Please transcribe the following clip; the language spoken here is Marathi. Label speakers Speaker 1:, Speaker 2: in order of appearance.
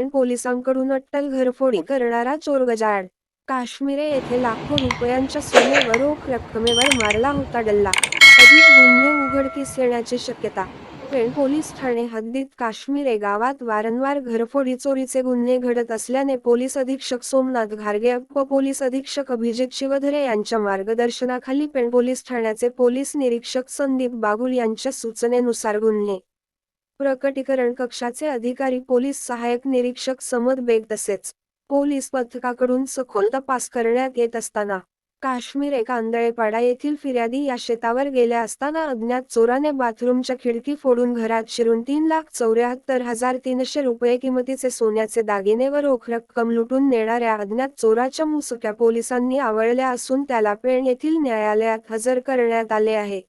Speaker 1: पोलिसांकडून अट्टल घरफोडी करणारा चोर गजाड काश्मीरे येथे लाखो रुपयांच्या सोनेवर रोख रक्कमेवर मारला होता डल्ला अधिक गुन्हे उघडकीस येण्याची शक्यता? पेण पोलीस ठाणे हद्दीत काश्मीरे गावात वारंवार घरफोडी चोरीचे गुन्हे घडत असल्याने पोलीस अधीक्षक सोमनाथ घारगे व पोलीस अधीक्षक अभिजित शिवधरे यांच्या मार्गदर्शनाखाली पेण पोलीस ठाण्याचे पोलीस निरीक्षक संदीप बागुल यांच्या सूचनेनुसार गुन्हे प्रकटीकरण कक्षाचे अधिकारी पोलीस सहाय्यक निरीक्षक समद बेग तसेच पोलीस पथकाकडून सखोल तपास करण्यात येत असताना काश्मीर एक आंधळेपाडा येथील फिर्यादी या शेतावर गेल्या असताना अज्ञात चोराने बाथरूमच्या खिडकी फोडून घरात शिरून तीन लाख चौऱ्याहत्तर हजार तीनशे रुपये किमतीचे सोन्याचे दागिने व रोख रक्कम लुटून नेणाऱ्या अज्ञात चोराच्या मुसक्या पोलिसांनी आवळल्या असून त्याला पेण येथील न्यायालयात हजर करण्यात आले आहे.